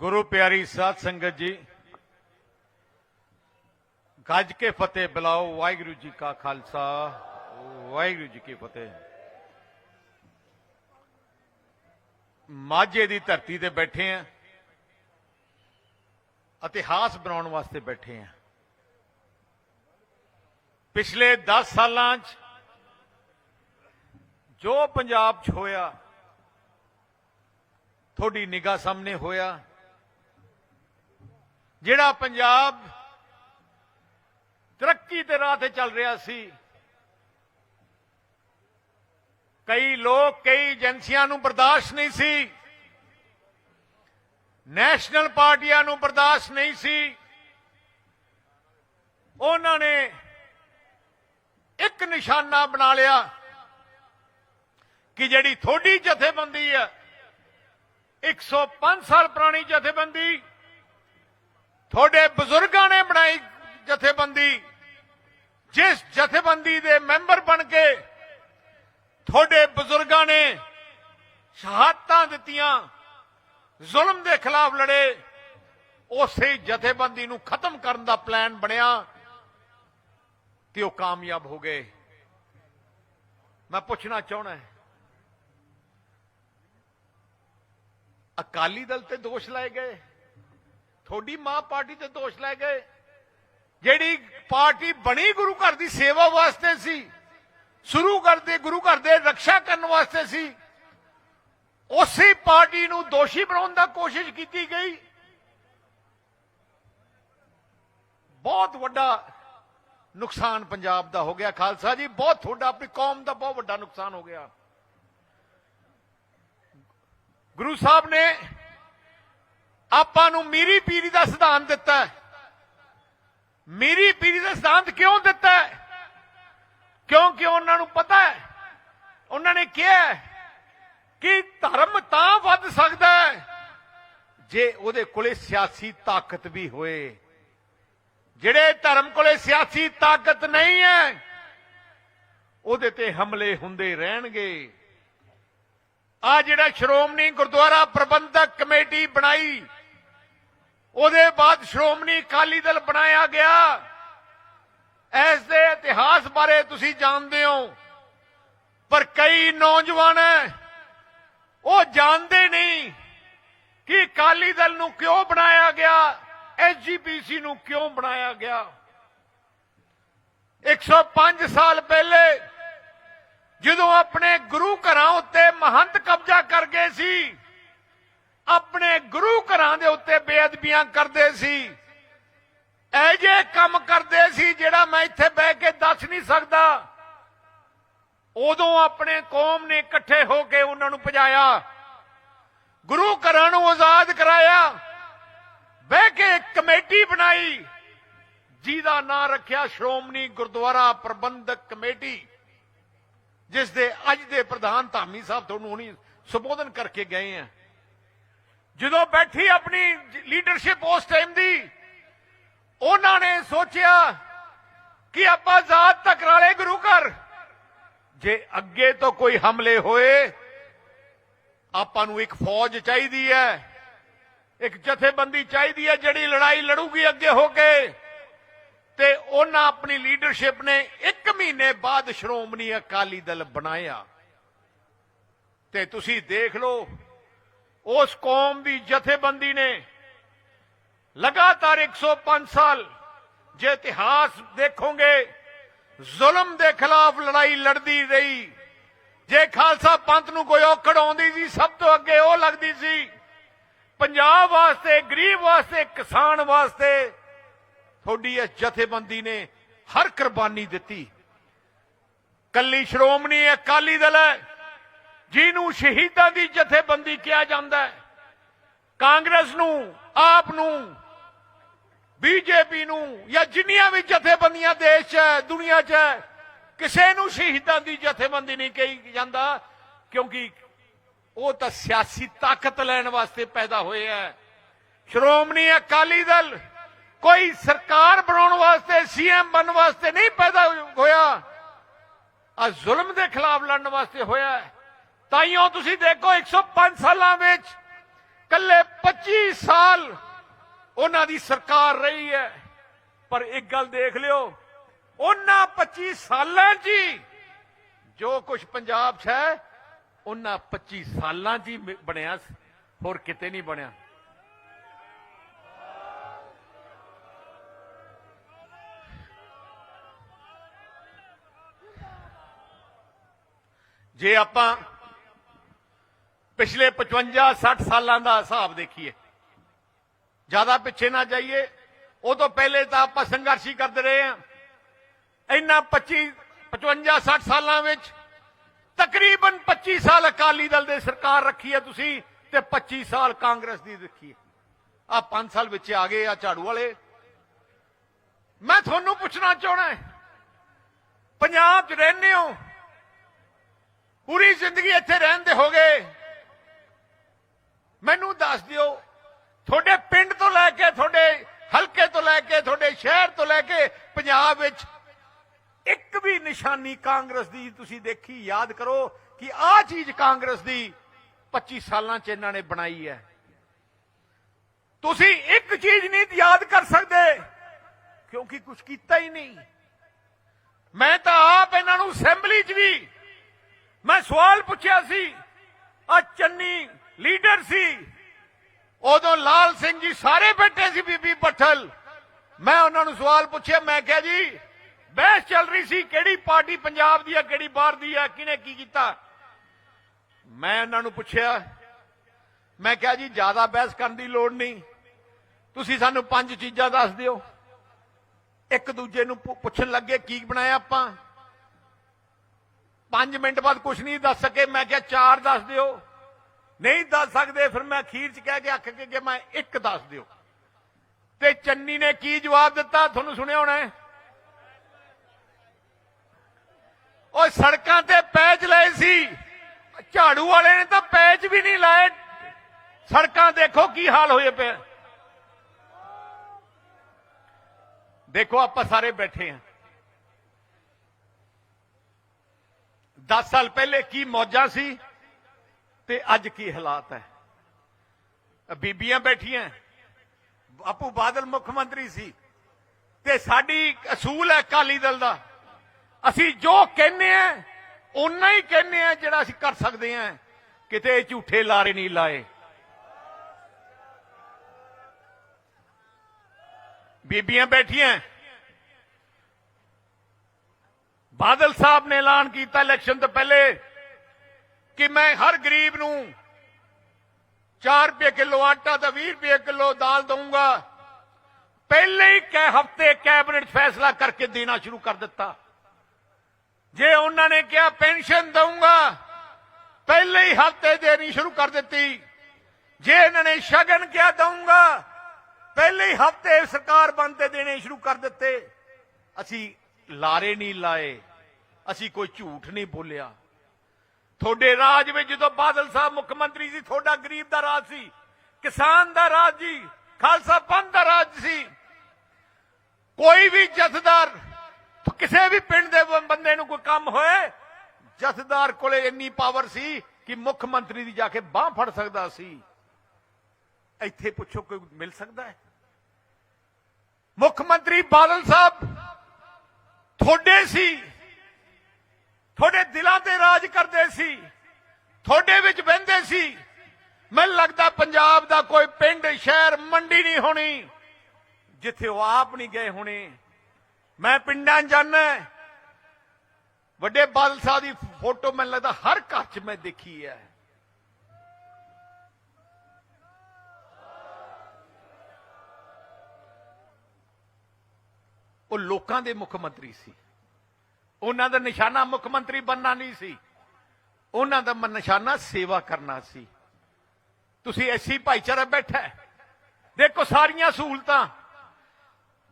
ਗੁਰੂ ਪਿਆਰੀ ਸਾਧ ਸੰਗਤ ਜੀ, ਗੱਜ ਕੇ ਫਤਿਹ ਬੁਲਾਓ, ਵਾਹਿਗੁਰੂ ਜੀ ਕਾ ਖਾਲਸਾ, ਵਾਹਿਗੁਰੂ ਜੀ ਕੀ ਫਤਿਹ। ਮਾਝੇ ਦੀ ਧਰਤੀ ਤੇ ਬੈਠੇ ਆ, ਇਤਿਹਾਸ ਬਣਾਉਣ ਵਾਸਤੇ ਬੈਠੇ ਆ। ਪਿਛਲੇ 10 ਸਾਲਾਂ 'ਚ ਜੋ ਪੰਜਾਬ 'ਚ ਹੋਇਆ, ਤੁਹਾਡੀ ਨਿਗਾਹ ਸਾਹਮਣੇ ਹੋਇਆ ਜਿਹੜਾ ਪੰਜਾਬ ਤਰੱਕੀ ਦੇ ਰਾਹ ਤੇ ਚੱਲ ਰਿਹਾ ਸੀ, ਕਈ ਲੋਕ, ਕਈ ਏਜੰਸੀਆਂ ਨੂੰ ਬਰਦਾਸ਼ਤ ਨਹੀਂ ਸੀ, ਨੈਸ਼ਨਲ ਪਾਰਟੀਆਂ ਨੂੰ ਬਰਦਾਸ਼ਤ ਨਹੀਂ ਸੀ, ਉਹਨਾਂ ਨੇ ਇੱਕ ਨਿਸ਼ਾਨਾ ਬਣਾ ਲਿਆ ਕਿ ਜਿਹੜੀ ਥੋੜੀ ਜਥੇਬੰਦੀ ਹੈ 105 ਸਾਲ ਪੁਰਾਣੀ ਜਥੇਬੰਦੀ ਤੁਹਾਡੇ ਬਜ਼ੁਰਗਾਂ ਨੇ ਬਣਾਈ ਜਥੇਬੰਦੀ, ਜਿਸ ਜਥੇਬੰਦੀ ਦੇ ਮੈਂਬਰ ਬਣ ਕੇ ਤੁਹਾਡੇ ਬਜ਼ੁਰਗਾਂ ਨੇ ਸ਼ਹਾਦਤਾਂ ਦਿੱਤੀਆਂ, ਜ਼ੁਲਮ ਦੇ ਖਿਲਾਫ ਲੜੇ, ਉਸੇ ਜਥੇਬੰਦੀ ਨੂੰ ਖਤਮ ਕਰਨ ਦਾ ਪਲਾਨ ਬਣਿਆ ਤੇ ਉਹ ਕਾਮਯਾਬ ਹੋ ਗਏ। ਮੈਂ ਪੁੱਛਣਾ ਚਾਹਣਾ ਹੈ, ਅਕਾਲੀ ਦਲ ਤੇ ਦੋਸ਼ ਲਾਏ ਗਏ? ਤੁਹਾਡੀ ਮਾਂ ਪਾਰਟੀ ਤੇ ਦੋਸ਼ ਲੈ ਗਏ। ਜਿਹੜੀ ਪਾਰਟੀ ਬਣੀ ਗੁਰੂ ਘਰ ਦੀ ਸੇਵਾ ਵਾਸਤੇ ਸੀ, ਸ਼ੁਰੂ ਕਰਦੇ ਗੁਰੂ ਘਰ ਦੇ ਰੱਖਿਆ ਕਰਨ ਵਾਸਤੇ ਸੀ, ਉਸੇ ਪਾਰਟੀ ਨੂੰ ਦੋਸ਼ੀ ਬਣਾਉਣ ਦਾ ਕੋਸ਼ਿਸ਼ ਕੀਤੀ ਗਈ। ਬਹੁਤ ਵੱਡਾ ਨੁਕਸਾਨ ਪੰਜਾਬ ਦਾ ਹੋ ਗਿਆ। ਖਾਲਸਾ ਜੀ, ਬਹੁਤ ਤੁਹਾਡਾ, ਆਪਣੀ ਕੌਮ ਦਾ ਬਹੁਤ ਵੱਡਾ ਨੁਕਸਾਨ ਹੋ ਗਿਆ। ਗੁਰੂ ਸਾਹਿਬ ਨੇ ਆਪਾਂ ਨੂੰ ਮੀਰੀ ਪੀਰੀ ਦਾ ਸਿਧਾਂਤ ਦਿੱਤਾ ਹੈ। ਮੀਰੀ ਪੀਰੀ ਦਾ ਸਿਧਾਂਤ ਕਿਉਂ ਦਿੱਤਾ ਹੈ? ਕਿਉਂਕਿ ਉਹਨਾਂ ਨੂੰ ਪਤਾ ਹੈ, ਉਹਨਾਂ ਨੇ ਕਿਹਾ ਕਿ ਧਰਮ ਤਾਂ ਵੱਧ ਸਕਦਾ ਹੈ, ਜੇ ਉਹਦੇ ਕੋਲੇ ਸਿਆਸੀ ਤਾਕਤ ਵੀ ਹੋਏ। ਜਿਹੜੇ ਧਰਮ ਕੋਲੇ ਸਿਆਸੀ ਤਾਕਤ ਨਹੀਂ ਹੈ, ਉਹਦੇ ਤੇ ਹਮਲੇ ਹੁੰਦੇ ਰਹਿਣਗੇ। ਆ ਜਿਹੜਾ ਸ਼੍ਰੋਮਣੀ ਗੁਰਦੁਆਰਾ ਪ੍ਰਬੰਧਕ ਕਮੇਟੀ ਬਣਾਈ ਉਹਦੇ ਬਾਅਦ ਸ਼੍ਰੋਮਣੀ ਅਕਾਲੀ ਦਲ ਬਣਾਇਆ ਗਿਆ। ਇਸ ਦੇ ਇਤਿਹਾਸ ਬਾਰੇ ਤੁਸੀਂ ਜਾਣਦੇ ਹੋ। ਪਰ ਕਈ ਨੌਜਵਾਨ ਉਹ ਜਾਣਦੇ ਨਹੀਂ ਕਿ ਅਕਾਲੀ ਦਲ ਨੂੰ ਕਿਉਂ ਬਣਾਇਆ ਗਿਆ ਐਸਜੀਪੀਸੀ ਨੂੰ ਕਿਉਂ ਬਣਾਇਆ ਗਿਆ। 105 ਸਾਲ ਪਹਿਲੇ ਜਦੋਂ ਆਪਣੇ ਗੁਰੂ ਘਰਾਂ ਉੱਤੇ ਮਹੰਤ ਕਬਜ਼ਾ ਕਰ ਗਏ ਸੀ ਆਪਣੇ ਗੁਰੂ ਘਰਾਂ ਦੇ ਉੱਤੇ ਬੇਅਦਬੀਆਂ ਕਰਦੇ ਸੀ। ਇਹ ਜੇ ਕੰਮ ਕਰਦੇ ਸੀ ਜਿਹੜਾ ਮੈਂ ਇੱਥੇ ਬਹਿ ਕੇ ਦੱਸ ਨਹੀਂ ਸਕਦਾ। ਉਦੋਂ ਆਪਣੇ ਕੌਮ ਨੇ ਇਕੱਠੇ ਹੋ ਕੇ ਉਹਨਾਂ ਨੂੰ ਭਜਾਇਆ। ਗੁਰੂ ਘਰਾਂ ਨੂੰ ਆਜ਼ਾਦ ਕਰਾਇਆ। ਬਹਿ ਕੇ ਕਮੇਟੀ ਬਣਾਈ। ਜਿਹਦਾ ਨਾਂ ਰੱਖਿਆ ਸ਼੍ਰੋਮਣੀ ਗੁਰਦੁਆਰਾ ਪ੍ਰਬੰਧਕ ਕਮੇਟੀ। ਜਿਸ ਦੇ ਅੱਜ ਦੇ ਪ੍ਰਧਾਨ ਧਾਮੀ ਸਾਹਿਬ ਤੁਹਾਨੂੰ ਹੁਣੀ ਸੰਬੋਧਨ ਕਰਕੇ ਗਏ ਆ। ਜਦੋਂ ਬੈਠੀ ਆਪਣੀ ਲੀਡਰਸ਼ਿਪ ਉਸ ਟਾਈਮ ਦੀ, ਉਹਨਾਂ ਨੇ ਸੋਚਿਆ ਕਿ ਆਪਾਂ ਜ਼ਾਤ ਟਕਰਾਲੇ ਗੁਰੂ ਘਰ। ਜੇ ਅੱਗੇ ਤੋਂ ਕੋਈ ਹਮਲੇ ਹੋਏ, ਆਪਾਂ ਨੂੰ ਇੱਕ ਫੌਜ ਚਾਹੀਦੀ ਹੈ, ਇੱਕ ਜਥੇਬੰਦੀ ਚਾਹੀਦੀ ਹੈ, ਜਿਹੜੀ ਲੜਾਈ ਲੜੂਗੀ ਅੱਗੇ ਹੋ ਕੇ। ਤੇ ਉਹਨਾਂ ਆਪਣੀ ਲੀਡਰਸ਼ਿਪ ਨੇ 1 ਮਹੀਨੇ ਬਾਅਦ ਸ਼੍ਰੋਮਣੀ ਅਕਾਲੀ ਦਲ ਬਣਾਇਆ। ਤੇ ਤੁਸੀਂ ਦੇਖ ਲਓ ਉਸ ਕੌਮ ਦੀ ਜਥੇਬੰਦੀ ਨੇ ਲਗਾਤਾਰ 105 ਸਾਲ ਜੇ ਇਤਿਹਾਸ ਦੇਖੋਗੇ, ਜ਼ੁਲਮ ਦੇ ਖਿਲਾਫ ਲੜਾਈ ਲੜਦੀ ਰਹੀ। ਜੇ ਖਾਲਸਾ ਪੰਥ ਨੂੰ ਕੋਈ ਔਕੜ ਆਉਂਦੀ ਸੀ, ਸਭ ਤੋਂ ਅੱਗੇ ਉਹ ਲੱਗਦੀ ਸੀ, ਪੰਜਾਬ ਵਾਸਤੇ, ਗਰੀਬ ਵਾਸਤੇ, ਕਿਸਾਨ ਵਾਸਤੇ। ਤੁਹਾਡੀ ਇਸ ਜਥੇਬੰਦੀ ਨੇ ਹਰ ਕੁਰਬਾਨੀ ਦਿੱਤੀ। ਕੱਲੀ ਸ਼੍ਰੋਮਣੀ ਅਕਾਲੀ ਦਲ ਹੈ ਜਿਹਨੂੰ ਸ਼ਹੀਦਾਂ ਦੀ ਜਥੇਬੰਦੀ ਕਿਹਾ ਜਾਂਦਾ ਹੈ। ਕਾਂਗਰਸ ਨੂੰ, ਆਪ ਨੂੰ, ਬੀਜੇਪੀ ਨੂੰ ਜਾਂ ਜਿੰਨੀਆਂ ਵੀ ਜਥੇਬੰਦੀਆਂ ਦੇਸ਼ 'ਚ ਹੈ, ਦੁਨੀਆ 'ਚ ਹੈ, ਕਿਸੇ ਨੂੰ ਸ਼ਹੀਦਾਂ ਦੀ ਜਥੇਬੰਦੀ ਨਹੀਂ ਕਹੀ ਜਾਂਦਾ ਕਿਉਂਕਿ ਉਹ ਤਾਂ ਸਿਆਸੀ ਤਾਕਤ ਲੈਣ ਵਾਸਤੇ ਪੈਦਾ ਹੋਏ ਹੈ। ਸ਼੍ਰੋਮਣੀ ਅਕਾਲੀ ਦਲ ਕੋਈ ਸਰਕਾਰ ਬਣਾਉਣ ਵਾਸਤੇ, ਸੀਐਮ ਬਣਨ ਵਾਸਤੇ ਨਹੀਂ ਪੈਦਾ ਹੋਇਆ। ਆ ਜ਼ੁਲਮ ਦੇ ਖਿਲਾਫ ਲੜਨ ਵਾਸਤੇ ਹੋਇਆ ਹੈ। ਤਾਈਓ ਤੁਸੀਂ ਦੇਖੋ 105 ਸਾਲਾਂ ਵਿੱਚ ਕੱਲੇ 25 ਸਾਲ ਉਹਨਾਂ ਦੀ ਸਰਕਾਰ ਰਹੀ ਹੈ। ਪਰ ਇੱਕ ਗੱਲ ਦੇਖ ਲਿਓ, ਉਹਨਾਂ 25 ਸਾਲਾਂ 'ਚ ਹੀ ਜੋ ਕੁਝ ਪੰਜਾਬ 'ਚ ਹੈ, ਉਹਨਾਂ 25 ਸਾਲਾਂ 'ਚ ਹੀ ਬਣਿਆ ਹੋਰ ਕਿਤੇ ਨਹੀਂ ਬਣਿਆ। ਜੇ ਆਪਾਂ ਪਿਛਲੇ 55 60 ਸਾਲਾਂ ਦਾ ਹਿਸਾਬ ਦੇਖੀਏ। ਜ਼ਿਆਦਾ ਪਿੱਛੇ ਨਾ ਜਾਈਏ। ਉਹ ਤੋਂ ਪਹਿਲੇ ਤਾਂ ਆਪਾਂ ਸੰਘਰਸ਼ ਹੀ ਕਰਦੇ ਰਹੇ ਹਾਂ। ਇੰਨਾ 25 55 60 ਸਾਲਾਂ ਵਿੱਚ ਤਕਰੀਬਨ 25 ਸਾਲ ਅਕਾਲੀ ਦਲ ਦੇ ਸਰਕਾਰ ਰੱਖੀ ਹੈ ਤੁਸੀਂ ਤੇ 25 ਸਾਲ ਕਾਂਗਰਸ ਦੀ ਰੱਖੀ ਹੈ। ਆ 5 ਸਾਲ ਵਿੱਚ ਆ ਗਏ ਆ ਝਾੜੂ ਵਾਲੇ। ਮੈਂ ਤੁਹਾਨੂੰ ਪੁੱਛਣਾ ਚਾਹਣਾ ਪੰਜਾਬ 'ਚ ਰਹਿੰਦੇ ਹੋ? ਪੂਰੀ ਜ਼ਿੰਦਗੀ ਇੱਥੇ ਰਹਿਣ ਦੇ ਹੋਗੇ ਮੈਨੂੰ ਦੱਸ ਦਿਓ ਤੁਹਾਡੇ ਪਿੰਡ ਤੋਂ ਲੈ ਕੇ ਤੁਹਾਡੇ ਹਲਕੇ ਤੋਂ ਲੈ ਕੇ ਤੁਹਾਡੇ ਸ਼ਹਿਰ ਤੋਂ ਲੈ ਕੇ ਪੰਜਾਬ ਵਿੱਚ ਇੱਕ ਵੀ ਨਿਸ਼ਾਨੀ ਕਾਂਗਰਸ ਦੀ ਤੁਸੀਂ ਦੇਖੀ, ਯਾਦ ਕਰੋ ਕਿ ਆਹ ਚੀਜ਼ ਕਾਂਗਰਸ ਦੀ 25 ਸਾਲਾਂ ਚ ਇਹਨਾਂ ਨੇ ਬਣਾਈ ਹੈ। ਤੁਸੀਂ ਇੱਕ ਚੀਜ਼ ਨਹੀਂ ਯਾਦ ਕਰ ਸਕਦੇ, ਕਿਉਂਕਿ ਕੁਝ ਕੀਤਾ ਹੀ ਨਹੀਂ। ਮੈਂ ਤਾਂ ਆਪ ਇਹਨਾਂ ਨੂੰ ਅਸੈਂਬਲੀ 'ਚ ਵੀ ਮੈਂ ਸਵਾਲ ਪੁੱਛਿਆ ਸੀ ਆ ਚੰਨੀ ਲੀਡਰ ਸੀ, ਉਦੋਂ ਲਾਲ ਸਿੰਘ ਜੀ ਸਾਰੇ ਬੈਠੇ ਸੀ ਬੀਬੀ ਪੱਠਲ। ਮੈਂ ਉਹਨਾਂ ਨੂੰ ਸਵਾਲ ਪੁੱਛਿਆ, ਮੈਂ ਕਿਹਾ ਜੀ, ਬਹਿਸ ਚੱਲ ਰਹੀ ਸੀ, ਕਿਹੜੀ ਪਾਰਟੀ ਪੰਜਾਬ ਦੀ ਹੈ ਕਿਹੜੀ ਬਾਹਰ ਦੀ ਹੈ ਕਿਹਨੇ ਕੀ ਕੀਤਾ? ਮੈਂ ਉਹਨਾਂ ਨੂੰ ਪੁੱਛਿਆ, ਮੈਂ ਕਿਹਾ ਜੀ, ਜ਼ਿਆਦਾ ਬਹਿਸ ਕਰਨ ਦੀ ਲੋੜ ਨਹੀਂ। ਤੁਸੀਂ ਸਾਨੂੰ ਪੰਜ ਚੀਜ਼ਾਂ ਦੱਸ ਦਿਓ। ਇੱਕ ਦੂਜੇ ਨੂੰ ਪੁੱਛਣ ਲੱਗੇ, ਕੀ ਬਣਾਇਆ ਆਪਾਂ? 5 ਮਿੰਟ ਬਾਅਦ ਕੁਝ ਨਹੀਂ ਦੱਸ ਸਕੇ, ਮੈਂ ਕਿਹਾ ਚਾਰ ਦੱਸ ਦਿਓ। ਨਹੀਂ ਦੱਸ ਸਕਦੇ, ਫਿਰ ਮੈਂ ਅਖੀਰ ਚ ਕਹਿ ਕੇ ਅੱਖ ਕੇ ਮੈਂ ਇੱਕ ਦੱਸ ਦਿਓ। ਤੇ ਚੰਨੀ ਨੇ ਕੀ ਜਵਾਬ ਦਿੱਤਾ? ਤੁਹਾਨੂੰ ਸੁਣਿਆ ਹੋਣਾ ਹੈ? ਉਹ ਸੜਕਾਂ ਤੇ ਪੈਚ ਲਏ ਸੀ। ਝਾੜੂ ਵਾਲੇ ਨੇ ਤਾਂ ਪੈਚ ਵੀ ਨਹੀਂ ਲਾਏ। ਸੜਕਾਂ ਦੇਖੋ ਕੀ ਹਾਲ ਹੋਏ ਪਏ ਦੇਖੋ, ਆਪਾਂ ਸਾਰੇ ਬੈਠੇ ਹਾਂ। 10 ਸਾਲ ਪਹਿਲੇ ਕੀ ਮੌਜਾਂ ਸੀ ਤੇ ਅੱਜ ਕੀ ਹਾਲਾਤ ਹੈ? ਬੀਬੀਆਂ ਬੈਠੀਆਂ। ਆਪੂ ਬਾਦਲ ਮੁੱਖ ਮੰਤਰੀ ਸੀ ਤੇ ਸਾਡੀ ਅਸੂਲ ਹੈ ਅਕਾਲੀ ਦਲ ਦਾ। ਅਸੀਂ ਜੋ ਕਹਿੰਨੇ ਆ, ਓਨਾ ਹੀ ਕਹਿੰਨੇ ਆ ਜਿਹੜਾ ਅਸੀਂ ਕਰ ਸਕਦੇ ਆ। ਕਿਤੇ ਝੂਠੇ ਲਾਰੇ ਨਹੀਂ ਲਾਏ। ਬੀਬੀਆਂ ਬੈਠੀਆਂ। ਬਾਦਲ ਸਾਹਿਬ ਨੇ ਐਲਾਨ ਕੀਤਾ ਇਲੈਕਸ਼ਨ ਤੋਂ ਪਹਿਲੇ ਕਿ ਮੈਂ ਹਰ ਗਰੀਬ ਨੂੰ 4 ਰੁਪਏ ਕਿਲੋ ਆਟਾ ਤਾਂ 20 ਰੁਪਏ ਕਿਲੋ ਦਾਲ ਦਊਂਗਾ। ਪਹਿਲੇ ਹੀ ਕੈ ਹਫ਼ਤੇ ਕੈਬਨਿਟ ਫੈਸਲਾ ਕਰਕੇ ਦੇਣਾ ਸ਼ੁਰੂ ਕਰ ਦਿੱਤਾ। ਜੇ ਉਹਨਾਂ ਨੇ ਕਿਹਾ ਪੈਨਸ਼ਨ ਦਊਂਗਾ, ਪਹਿਲੇ ਹੀ ਹਫ਼ਤੇ ਦੇਣੀ ਸ਼ੁਰੂ ਕਰ ਦਿੱਤੀ। ਜੇ ਇਹਨਾਂ ਨੇ ਸ਼ਗਨ ਕਿਹਾ ਦਊਂਗਾ, ਪਹਿਲੇ ਹੀ ਹਫ਼ਤੇ ਸਰਕਾਰ ਬੰਦ ਤੇ ਦੇਣੇ ਸ਼ੁਰੂ ਕਰ ਦਿੱਤੇ। ਅਸੀਂ ਲਾਰੇ ਨਹੀਂ ਲਾਏ, ਅਸੀਂ ਕੋਈ ਝੂਠ ਨਹੀਂ ਬੋਲਿਆ। ਤੁਹਾਡੇ ਰਾਜ ਵਿੱਚ ਜਦੋਂ ਬਾਦਲ ਸਾਹਿਬ ਮੁੱਖ ਮੰਤਰੀ ਸੀ, ਤੁਹਾਡਾ ਗਰੀਬ ਦਾ ਰਾਜ ਸੀ, ਕਿਸਾਨ ਦਾ ਰਾਜ ਜੀ ਖਾਲਸਾ ਪੰਥ ਦਾ ਰਾਜ ਸੀ। ਕੋਈ ਵੀ ਜਥੇਦਾਰ, ਕਿਸੇ ਵੀ ਪਿੰਡ ਦੇ ਬੰਦੇ ਨੂੰ ਕੋਈ ਕੰਮ ਹੋਏ, ਜਥੇਦਾਰ ਕੋਲੇ ਇੰਨੀ ਪਾਵਰ ਸੀ ਕਿ ਮੁੱਖ ਮੰਤਰੀ ਦੀ ਜਾ ਕੇ ਬਾਹ ਫੜ ਸਕਦਾ ਸੀ। ਇੱਥੇ ਪੁੱਛੋ ਕੋਈ ਮਿਲ ਸਕਦਾ ਹੈ? ਮੁੱਖ ਮੰਤਰੀ ਬਾਦਲ ਸਾਹਿਬ, ਤੁਹਾਡੇ ਸੀ, ਤੁਹਾਡੇ ਦਿਲਾਂ ਤੇ ਰਾਜ ਕਰਦੇ ਤੁਹਾਡੇ ਵਿੱਚ ਬਹਿੰਦੇ ਸੀ। ਮੈਨੂੰ ਲੱਗਦਾ ਪੰਜਾਬ ਦਾ ਕੋਈ ਪਿੰਡ, ਸ਼ਹਿਰ ਮੰਡੀ ਨਹੀਂ ਹੋਣੀ, ਜਿੱਥੇ ਉਹ ਆਪ ਨਹੀਂ ਗਏ ਹੋਣੇ। ਮੈਂ ਪਿੰਡਾਂ ਜਾਂਦਾ ਵੱਡੇ ਬਾਦਲ ਸਾਹਿਬ ਦੀ ਫੋਟੋ ਮੈਨੂੰ ਲੱਗਦਾ ਹਰ ਘਰ 'ਚ ਮੈਂ ਦੇਖੀ ਹੈ। ਉਹ ਲੋਕਾਂ ਦੇ ਮੁੱਖ ਮੰਤਰੀ ਸੀ। ਉਹਨਾਂ ਦਾ ਨਿਸ਼ਾਨਾ ਮੁੱਖ ਮੰਤਰੀ ਬੰਨਾ ਨਹੀਂ ਸੀ। ਉਹਨਾਂ ਦਾ ਮ- ਨਿਸ਼ਾਨਾ ਸੇਵਾ ਕਰਨਾ ਸੀ। ਤੁਸੀਂ ਐਸੀ ਭਾਈਚਾਰਾ ਬੈਠਾ। ਦੇਖੋ ਸਾਰੀਆਂ ਸਹੂਲਤਾਂ।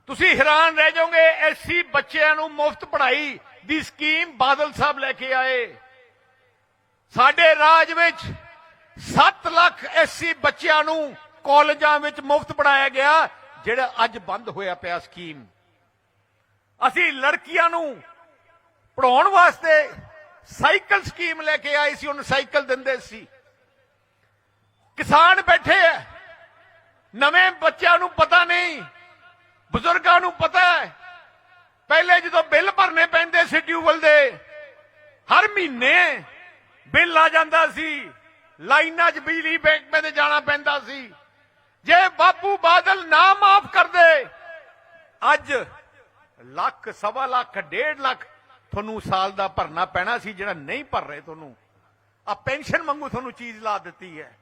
ਤੁਸੀਂ ਹੈਰਾਨ ਰਹਿ ਜਾਓਗੇ, ਐਸੀ ਬੱਚਿਆਂ ਨੂੰ ਮੁਫਤ ਪੜ੍ਹਾਈ ਦੀ ਸਕੀਮ ਬਾਦਲ ਸਾਹਿਬ ਲੈ ਕੇ ਆਏ। ਸਾਡੇ ਰਾਜ ਵਿੱਚ 7 ਲੱਖ ਐਸੀ ਬੱਚਿਆਂ ਨੂੰ ਕਾਲਜਾਂ ਵਿੱਚ ਮੁਫਤ ਪੜਾਇਆ ਗਿਆ, ਜਿਹੜਾ ਅੱਜ ਬੰਦ ਹੋਇਆ ਪਿਆ ਸਕੀਮ। ਅਸੀਂ ਲੜਕੀਆਂ ਨੂੰ ਪੜਾਉਣ ਵਾਸਤੇ ਸਾਈਕਲ ਸਕੀਮ ਲੈ ਕੇ ਆਏ ਸੀ, ਉਹਨੂੰ ਸਾਈਕਲ ਦਿੰਦੇ ਸੀ। ਕਿਸਾਨ ਬੈਠੇ ਐ। ਨਵੇਂ ਬੱਚਿਆਂ ਨੂੰ ਪਤਾ ਨਹੀਂ। ਬਜ਼ੁਰਗਾਂ ਨੂੰ ਪਤਾ ਹੈ ਪਹਿਲੇ ਜਦੋਂ ਬਿੱਲ ਭਰਨੇ ਪੈਂਦੇ ਸੀ ਟਿਊਬਲ ਦੇ, ਹਰ ਮਹੀਨੇ ਬਿੱਲ ਆ ਜਾਂਦਾ ਸੀ। ਲਾਈਨਾਂ 'ਚ ਬਿਜਲੀ ਬੈਂਕ ਤੇ ਜਾਣਾ ਪੈਂਦਾ ਸੀ। ਜੇ ਬਾਪੂ ਬਾਦਲ ਨਾ ਮਾਫ ਕਰਦੇ, ਅੱਜ ਲੱਖ, ਸਵਾ ਲੱਖ, ਡੇਢ ਲੱਖ ਤੁਹਾਨੂੰ ਸਾਲ ਦਾ ਭਰਨਾ ਪੈਣਾ ਸੀ, ਜਿਹੜਾ ਨਹੀਂ ਭਰ ਰਹੇ ਤੁਹਾਨੂੰ। ਆ ਪੈਨਸ਼ਨ ਵਾਂਗੂ ਤੁਹਾਨੂੰ ਚੀਜ਼ ਲਾ ਦਿੱਤੀ ਹੈ।